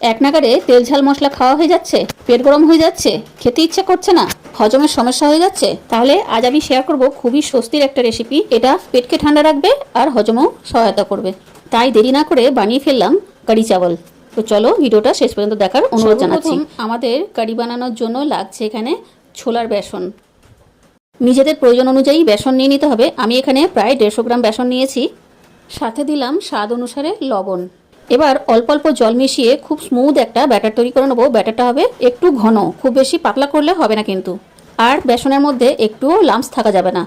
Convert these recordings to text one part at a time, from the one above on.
এক নাগারে তেল ঝাল মশলা খাওয়া হয়ে যাচ্ছে পেট গরম হয়ে যাচ্ছে খেতে ইচ্ছা করছে না হজমের সমস্যা হয়ে যাচ্ছে তাহলে আজ আমি শেয়ার করব খুবই স্বস্তির একটা রেসিপি এটা পেটকে ঠান্ডা রাখবে আর হজমও সহায়তা করবে। তাই দেরি না করে বানিয়ে ফেললাম কারি চাवल তো চলো ভিডিওটা শেষ পর্যন্ত দেখার অনুরোধ জানাচ্ছি। আমাদের কারি বানানোর জন্য লাগছে এখানে ছোলার বেসন। নিজেদের প্রয়োজন অনুযায়ী বেসন নিয়ে নিতে হবে। আমি এখানে প্রায় দেড়শো গ্রাম বেসন নিয়েছি। সাথে দিলাম স্বাদ অনুসারে লবণ। এবার অল্প অল্প জল মিশিয়ে খুব স্মুথ একটা ব্যাটার তৈরি করে নেব। ব্যাটারটা হবে একটু ঘন, খুব বেশি পাতলা করলে হবে না কিন্তু। আর বেসনের মধ্যে একটুও লাম্পস থাকা যাবে না।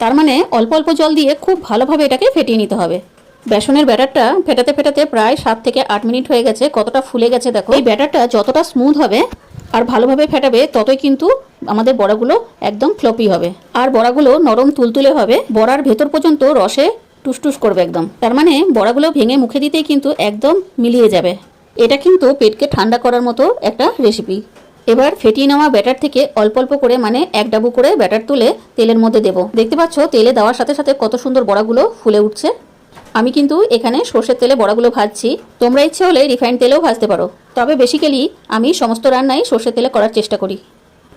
তার মানে অল্প অল্প জল দিয়ে খুব ভালোভাবে এটাকে ফেটিয়ে নিতে হবে। বেসনের ব্যাটারটা ফেটাতে ফেটাতে প্রায় সাত থেকে আট মিনিট হয়ে গেছে, কতটা ফুলে গেছে দেখো। এই ব্যাটারটা যতটা স্মুথ হবে আর ভালোভাবে ফেটাবে, ততই কিন্তু আমাদের বড়াগুলো একদম ফ্লপি হবে। আর বড়াগুলো নরম তুলতুলে হবে। বড়ার ভেতর পর্যন্ত রসে টুসটুস করবে একদম। তার মানে বড়াগুলো ভেঙে মুখে দিতেই কিন্তু একদম মিলিয়ে যাবে। এটা কিন্তু পেটকে ঠান্ডা করার মতো একটা রেসিপি এবার ফেটিয়ে নেওয়া ব্যাটার থেকে অল্প অল্প করে মানে এক ডাবু করে ব্যাটার তুলে তেলের মধ্যে দেবো। দেখতে পাচ্ছ, তেলে দেওয়ার সাথে সাথে কত সুন্দর বড়াগুলো ফুলে উঠছে। আমি কিন্তু এখানে সর্ষের তেলে বড়াগুলো ভাজছি। তোমরা ইচ্ছে হলে রিফাইন্ড তেলেও ভাজতে পারো। তবে বেসিক্যালি আমি সমস্ত রান্নাই সর্ষের তেলে করার চেষ্টা করি।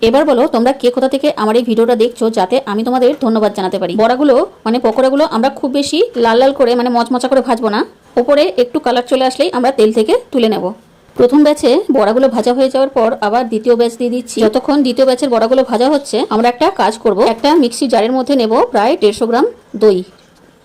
এবার বলো, তোমরা কে কোথা থেকে আমার এই ভিডিওটা দেখছ যাতে আমি তোমাদের ধন্যবাদ জানাতে পারি? বড়াগুলো মানে পকোড়াগুলো আমরা খুব বেশি লাল লাল করে মানে মচমচা করে ভাজবো না। ওপরে একটু কালার চলে আসলেই আমরা তেল থেকে তুলে নেব। প্রথম ব্যাচে বড়াগুলো ভাজা হয়ে যাওয়ার পর আবার দ্বিতীয় ব্যাচ দিয়ে দিচ্ছি। যতক্ষণ দ্বিতীয় ব্যাচের বড়াগুলো ভাজা হচ্ছে, আমরা একটা কাজ করব। একটা মিক্সি জারের মধ্যে নেব প্রায় দেড়শো গ্রাম দই।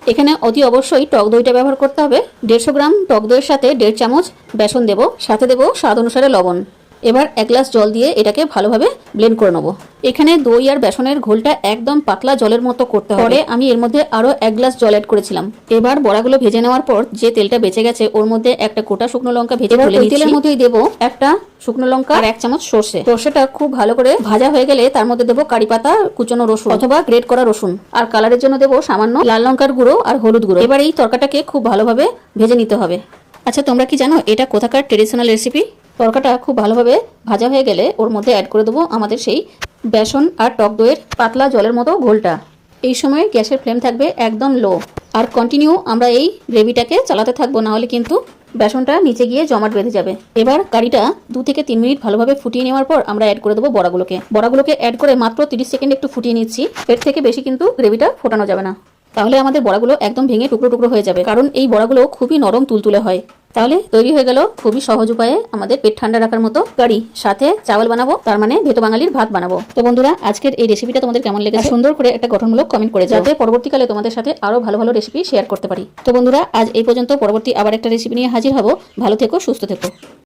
এখানে অতি অবশ্যই টক দইটা ব্যবহার করতে হবে। দেড়শো গ্রাম টক দইয়ের সাথে দেড় চামচ বেসন দেব। সাথে দেব স্বাদ অনুসারে লবণ। এবার এক গ্লাস জল দিয়ে এটাকে ভালোভাবে ব্লেন্ড করে নেব। এখানে দই আর বেসনের ঘোলটা একদম পাতলা জলের মতো করতে হবে। পরে আমি এর মধ্যে আরও এক গ্লাস জল অ্যাড করেছিলাম। এবার বড়াগুলো ভেজে নেওয়ার পর যে তেলটা বেঁচে গেছে ওর মধ্যে একটা গোটা শুকনো লঙ্কা ভেজে ওই তেলের মধ্যেই দেবো একটা শুকনো লঙ্কা আর এক চামচ সর্ষে। সর্ষেটা খুব ভালো করে ভাজা হয়ে গেলে তার মধ্যে দেবো কারি পাতা কুচনো রসুন অথবা গ্রেট করা রসুন। আর কালারের জন্য দেবো সামান্য লাল লঙ্কার গুঁড়ো আর হলুদ গুঁড়ো। এবার এই তরকাটাকে খুব ভালোভাবে ভেজে নিতে হবে। আচ্ছা তোমরা কি জানো এটা কোথাকার ট্রেডিশনাল রেসিপি তরকাটা খুব ভালোভাবে ভাজা হয়ে গেলে ওর মধ্যে অ্যাড করে দেবো আমাদের সেই বেসন আর টক দইয়ের পাতলা জলের মতো ঘোলটা। এই সময় গ্যাসের ফ্লেম থাকবে একদম লো আর কন্টিনিউ আমরা এই গ্রেভিটাকে চালাতে থাকব, না হলে কিন্তু বেসনটা নিচে গিয়ে জমাট বেঁধে যাবে। এবার কারিটা দু থেকে তিন মিনিট ভালোভাবে ফুটিয়ে নেওয়ার পর আমরা অ্যাড করে দেবো বড়াগুলোকে। বড়াগুলোকে অ্যাড করে মাত্র তিরিশ সেকেন্ড একটু ফুটিয়ে নিচ্ছি, এর থেকে বেশি কিন্তু গ্রেভিটা ফোটানো যাবে না। তাহলে আমাদের বড়াগুলো একদম ভেঙে টুকরো টুকরো হয়ে যাবে। কারণ এই বড়াগুলো খুবই নরম তুলতুলে হয়। তাহলে তৈরি হয়ে গেল খুবই সহজ উপায়ে আমাদের পেট ঠান্ডা রাখার মতো কারি। সাথে চাওয়াল বানাবো তার মানে ভেতো বাঙালির ভাত বানাবো। তো বন্ধুরা আজকের এই রেসিপিটা তোমাদের কেমন লেগেছে? সুন্দর করে একটা গঠনমূলক কমেন্ট করে যাতে পরবর্তীকালে তোমাদের সাথে আরও ভালো ভালো রেসিপি শেয়ার করতে পারি। তো বন্ধুরা আজ এই পর্যন্ত পরবর্তী আবার একটা রেসিপি নিয়ে হাজির হব। ভালো থেকো সুস্থ থেকো।